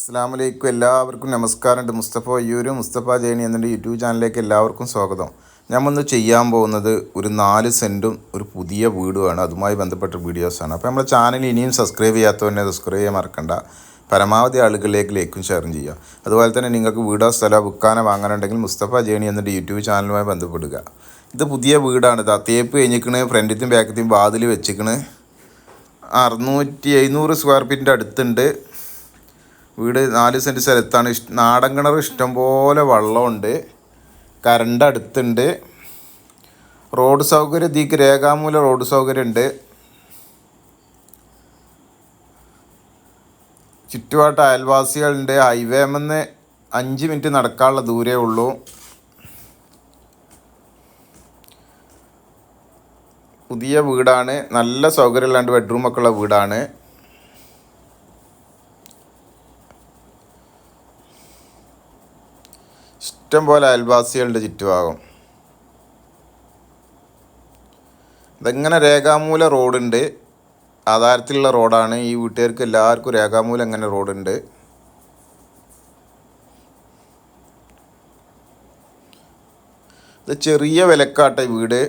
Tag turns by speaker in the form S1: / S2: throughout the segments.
S1: അസ്സാം വലൈക്കും എല്ലാവർക്കും നമസ്കാരമുണ്ട് മുസ്തഫ അയ്യൂരും മുസ്തഫ ജേണി എന്നുള്ള യൂട്യൂബ് ചാനലിലേക്ക് എല്ലാവർക്കും സ്വാഗതം. വന്ന് ചെയ്യാൻ പോകുന്നത് ഒരു നാല് സെന്റും ഒരു പുതിയ വീടുമാണ്. അതുമായി ബന്ധപ്പെട്ട വീഡിയോസാണ്. അപ്പോൾ നമ്മുടെ ചാനൽ ഇനിയും സബ്സ്ക്രൈബ് ചെയ്യാത്തവനെ സബ്സ്ക്രൈബ് ചെയ്യാൻ മറക്കണ്ട. പരമാവധി ആളുകളിലേക്ക് ലൈക്കും ഷെയറും ചെയ്യുക. അതുപോലെ തന്നെ നിങ്ങൾക്ക് വീടോ സ്ഥലമോ ബുക്കാനോ വാങ്ങാനുണ്ടെങ്കിൽ മുസ്തഫ ജേണി എന്നിട്ട് യൂട്യൂബ് ചാനലുമായി ബന്ധപ്പെടുക. ഇത് പുതിയ വീടാണ് തേപ്പ് കഴിഞ്ഞിക്കണ് ഫ്രണ്ടിത്തും ബാക്കത്തെയും വാതിൽ വെച്ചിക്കണ് അറുന്നൂറ്റി എഴുന്നൂറ് സ്ക്വയർ ഫീറ്റിന്റെ അടുത്തുണ്ട്. വീട് നാല് സെന്റ് സ്ഥലത്താണ്. നാടൻ കിണർ ഇഷ്ടംപോലെ വെള്ളമുണ്ട്. കറണ്ട് അടുത്തുണ്ട്. റോഡ് സൗകര്യം ഇതിക്ക് രേഖാമൂല റോഡ് സൗകര്യം ഉണ്ട് ചുറ്റുപാട്ട് അയൽവാസികളുണ്ട് ഹൈവേമെന്ന് അഞ്ച് മിനിറ്റ് നടക്കാനുള്ള ദൂരേ ഉള്ളൂ. പുതിയ വീടാണ്. നല്ല സൗകര്യമില്ലാണ്ട് ബെഡ്റൂമൊക്കെ ഉള്ള വീടാണ്. ഇഷ്ടം പോലെ അയൽവാസികളുടെ ചുറ്റുഭാഗം. ഇതെങ്ങനെ രേഖാമൂല റോഡുണ്ട്? ആധാരത്തിലുള്ള റോഡാണ്. ഈ വീട്ടുകാർക്ക് എല്ലാവർക്കും രേഖാമൂലം അങ്ങനെ റോഡുണ്ട്. ഇത് ചെറിയ വിലക്കാട്ട വീട്.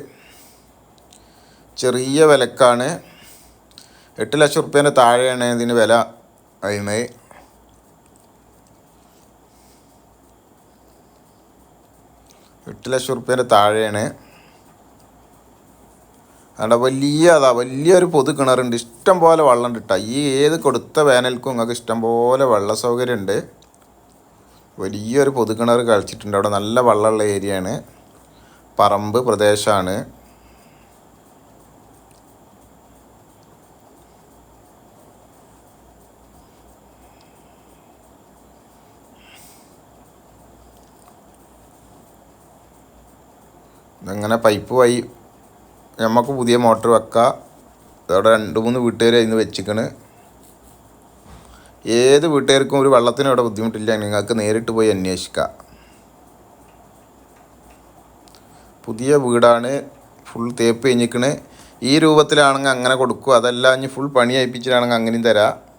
S1: ചെറിയ വിലക്കാണ്. എട്ട് ലക്ഷം റുപ്യേന്റെ താഴെയാണ് ഇതിന് വില കഴിയുന്നത് എട്ട് ലക്ഷം റുപ്യേന്റെ താഴെയാണ്. അവിടെ വലിയ അതാ വലിയൊരു പൊതു കിണറുണ്ട്. ഇഷ്ടം പോലെ വെള്ളം കിട്ടുക ഈ ഏത് കൊടുത്ത വേനൽക്കും നിങ്ങൾക്ക് ഇഷ്ടം പോലെ വെള്ള സൗകര്യം ഉണ്ട്. വലിയൊരു പൊതു കിണർ കളിച്ചിട്ടുണ്ട് അവിടെ നല്ല വെള്ളമുള്ള ഏരിയയാണ്. പറമ്പ് പ്രദേശമാണ് ഇതങ്ങനെ പൈപ്പ് വഴി നമുക്ക് പുതിയ മോട്ടർ വെക്കാം. അതോടെ രണ്ട് മൂന്ന് വീട്ടുകാർ അതിന് വെച്ചിക്കണ്. ഏത് വീട്ടുകാർക്കും ഒരു വെള്ളത്തിന് ഇവിടെ ബുദ്ധിമുട്ടില്ല. നിങ്ങൾക്ക് നേരിട്ട് പോയി അന്വേഷിക്കാം. പുതിയ വീടാണ്. ഫുൾ തേപ്പ് കഴിഞ്ഞിക്കണ്. ഈ രൂപത്തിലാണെങ്കിൽ അങ്ങനെ കൊടുക്കും. അതല്ല ഇനി ഫുൾ പണി അയപ്പിച്ചിട്ടാണെങ്കിൽ അങ്ങനെയും തരാം.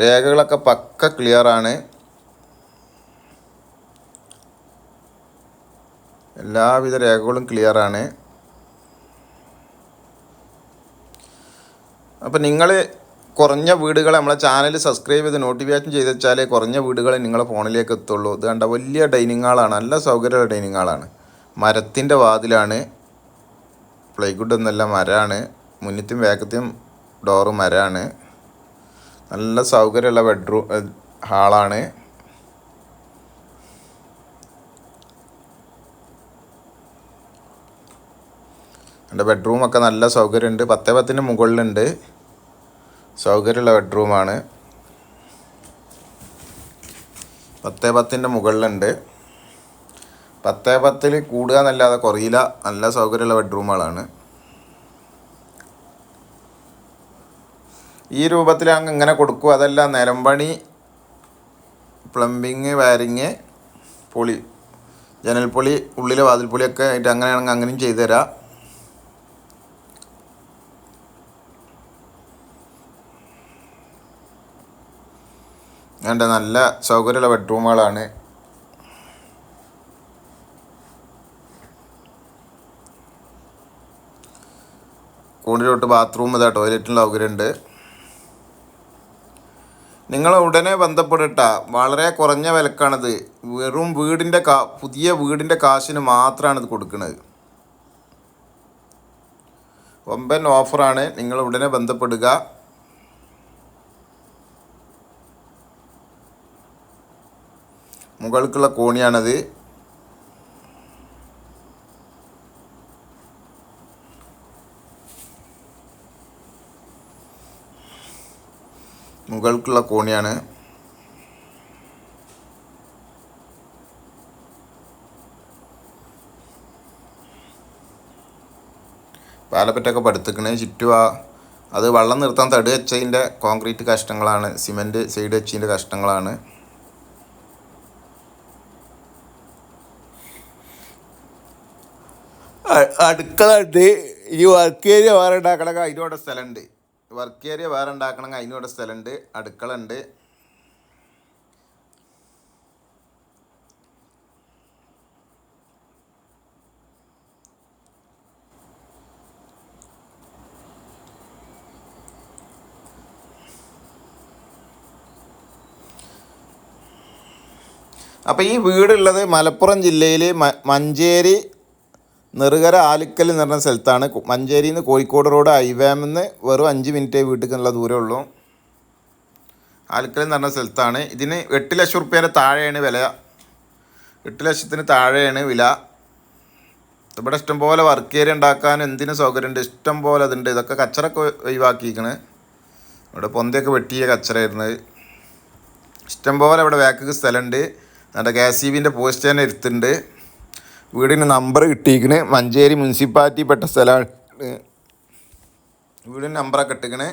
S1: രേഖകളൊക്കെ പക്ക ക്ലിയർ ക്ലിയറാണ് എല്ലാവിധ രേഖകളും ക്ലിയർ ആണ്. അപ്പം നിങ്ങൾ കുറഞ്ഞ വീടുകൾ നമ്മളെ ചാനൽ സബ്സ്ക്രൈബ് ചെയ്ത് നോട്ടിഫിക്കേഷൻ ചെയ്ത് വെച്ചാൽ കുറഞ്ഞ വീടുകൾ നിങ്ങളെ ഫോണിലേക്ക് എത്തുള്ളൂ. ഇത് കണ്ട വലിയ ഡൈനിങ് ഹാളാണ് നല്ല സൗകര്യമുള്ള ഡൈനിങ് ഹാളാണ് മരത്തിന്റെ വാതിലാണ്. പ്ലൈവുഡ് എന്നല്ല മരമാണ്. മുന്നത്തും ബാക്കത്തും ഡോറ് മരമാണ്. നല്ല സൗകര്യമുള്ള ബെഡ്റൂം ഹാളാണ്. എന്റെ ബെഡ്റൂമൊക്കെ നല്ല സൗകര്യമുണ്ട്. പത്തേ പത്തിന് മുകളിലുണ്ട്. സൗകര്യമുള്ള ബെഡ്റൂമാണ് പത്തേ പത്തിന്റെ മുകളിലുണ്ട്. പത്തേ പത്തിൽ കൂടുക എന്നല്ലാതെ കുറയില്ല. നല്ല സൗകര്യമുള്ള ബെഡ്റൂമുകളാണ് ഈ രൂപത്തിൽ അങ്ങ് ഇങ്ങനെ കൊടുക്കും. അതല്ല നിലമ്പണി പ്ലംബിങ് വയറിങ് പൊളി ജനൽപ്പൊളി ഉള്ളിലെ വാതിൽപ്പൊളിയൊക്കെ ആയിട്ട് അങ്ങനെയാണെങ്കിൽ അങ്ങനെയും ചെയ്തു തരാം വേണ്ട നല്ല സൗകര്യമുള്ള ബെഡ്റൂമുകളാണ്. കൂടുതലോട്ട് ബാത്റൂം ഇതാ ടോയ്ലറ്റിനുള്ള സൗകര്യമുണ്ട്. നിങ്ങൾ ഉടനെ ബന്ധപ്പെടട്ട വളരെ കുറഞ്ഞ വിലക്കാണിത്. വെറും വീടിന്റെ കാ പുതിയ വീടിന്റെ കാശിന് മാത്രമാണ് ഇത് കൊടുക്കുന്നത് ഒമ്പൻ ഓഫറാണ്. നിങ്ങൾ ഉടനെ ബന്ധപ്പെടുക. മുകൾക്കുള്ള കോണിയാണത്. മുകൾക്കുള്ള കോണിയാണ്. പാലപ്പറ്റൊക്കെ പടുത്തിക്കണ്. ആ അത് വെള്ളം നിർത്താൻ തടി വെച്ചതിന്റെ കോൺക്രീറ്റ് കഷ്ടങ്ങളാണ് സിമന്റ് സൈഡ് വെച്ചതിന്റെ കഷ്ടങ്ങളാണ് അ- ഇനി വർക്ക് ഏരിയ വേറെ ഉണ്ടാക്കണ അതിനോടെ സ്ഥലമുണ്ട്. വർക്ക് ഏരിയ വേറെ ഉണ്ടാക്കണമെങ്കിൽ അതിനും ഇവിടെ സ്ഥലമുണ്ട് അടുക്കള ഉണ്ട് അപ്പോൾ ഈ വീടുള്ളത് മലപ്പുറം ജില്ലയിൽ മഞ്ചേരി നെറുകര ആലിക്കൽ എന്ന് പറഞ്ഞ സ്ഥലത്താണ്. മഞ്ചേരിയിൽ നിന്ന് കോഴിക്കോട് റോഡ് ഐവാമെന്ന് വെറും അഞ്ച് മിനിറ്റ് വീട്ടിലേക്കുള്ള ദൂരമേ ഉള്ളൂ. ആലിക്കൽ എന്ന് പറഞ്ഞ സ്ഥലത്താണ്. ഇതിന് എട്ട് ലക്ഷം റുപ്യേന്റെ താഴെയാണ് വില. എട്ട് ലക്ഷത്തിന് താഴെയാണ് വില. ഇവിടെ ഇഷ്ടംപോലെ വർക്ക് ഏരിയ ഉണ്ടാക്കാൻ എന്തിനു സൗകര്യമുണ്ട്? ഇഷ്ടം പോലെ അതുണ്ട് ഇതൊക്കെ കച്ചറൊക്കെ ഒഴിവാക്കിയിരിക്കണ്. ഇവിടെ പൊന്തയൊക്കെ വെട്ടിയ കച്ചറായിരുന്നത് ഇഷ്ടംപോലെ ഇവിടെ വേക്കക്ക് സ്ഥലമുണ്ട്. കെ എസ് സി ബിന്റെ പോസ്റ്റ് തന്നെ എടുത്തിട്ടുണ്ട്. വീടിന് നമ്പർ കിട്ടിയിരിക്കണ്. മഞ്ചേരി മുനിസിപ്പാലിറ്റി പെട്ട സ്ഥലമാണ്. വീടിന് നമ്പറൊക്കെ ഇട്ടിക്കണേ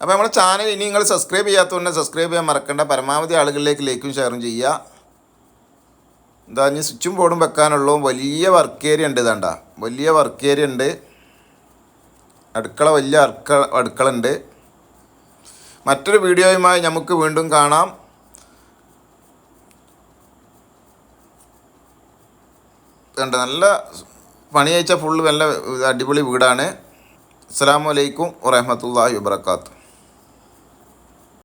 S1: അപ്പോൾ നമ്മുടെ ചാനൽ ഇനി നിങ്ങൾ സബ്സ്ക്രൈബ് ചെയ്യാത്തതുകൊണ്ട് സബ്സ്ക്രൈബ് ചെയ്യാൻ മറക്കണ്ട. പരമാവധി ആളുകളിലേക്ക് ലൈക്കും ഷെയറും ചെയ്യുക. എന്താ ഇനി സ്വിച്ചും ബോർഡും വെക്കാനുള്ളൂ വലിയ വർക്ക് ഏരിയ ഉണ്ട് ഇതാണ്ട വലിയ വർക്ക് ഏരിയ ഉണ്ട്. അടുക്കള വലിയ അടുക്കള അടുക്കള ഉണ്ട്. മറ്റൊരു വീഡിയോയുമായി നമുക്ക് വീണ്ടും കാണാം. കണ്ട നല്ല പണി അയച്ച ഫുള്ള് നല്ല അടിപൊളി വീടാണ്. അസ്സാം വലൈക്കും വറഹമത്തല്ലാഹി വാബർക്കാത്തു